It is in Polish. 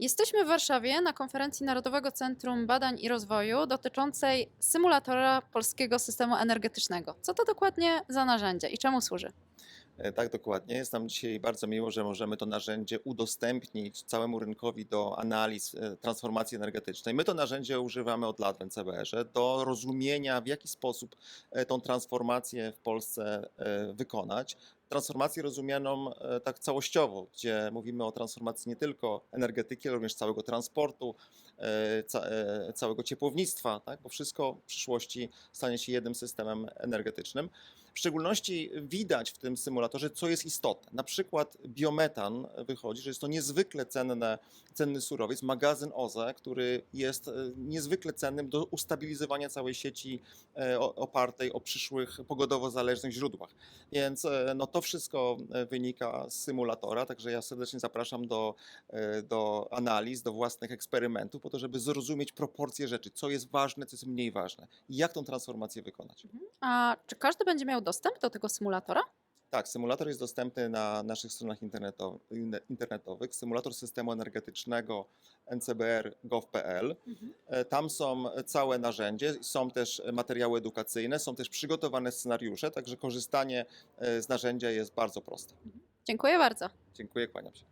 Jesteśmy w Warszawie na konferencji Narodowego Centrum Badań i Rozwoju dotyczącej symulatora polskiego systemu energetycznego. Co to dokładnie za narzędzie i czemu służy? E, Tak, dokładnie. Jest nam dzisiaj bardzo miło, że możemy to narzędzie udostępnić całemu rynkowi do analiz e, transformacji energetycznej. My to narzędzie używamy od lat w NCBR-ze do rozumienia, w jaki sposób e, tą transformację w Polsce wykonać. Transformację rozumianą e, tak całościowo, gdzie mówimy o transformacji nie tylko energetyki, ale również całego transportu, e, e, całego ciepłownictwa, tak? bo wszystko w przyszłości stanie się jednym systemem energetycznym. W szczególności widać w tym symulatorze, co jest istotne. Na przykład biometan wychodzi, że jest to niezwykle cenne, cenny surowiec, magazyn OZE, który jest niezwykle cennym do ustabilizowania całej sieci opartej o przyszłych pogodowo zależnych źródłach. Więc no, to wszystko e, wynika z symulatora, także ja serdecznie zapraszam do, e, do analiz, do własnych eksperymentów, po to, żeby zrozumieć proporcje rzeczy, co jest ważne, co jest mniej ważne i jak tą transformację wykonać. A czy każdy będzie miał dostęp do tego symulatora? Tak, symulator jest dostępny na naszych stronach internetowych. Symulator systemu energetycznego ncbr.gov.pl. E, Tam są całe narzędzie, są też materiały edukacyjne, są też przygotowane scenariusze, także korzystanie e, z narzędzia jest bardzo proste. Dziękuję bardzo. Dziękuję, kłaniam się.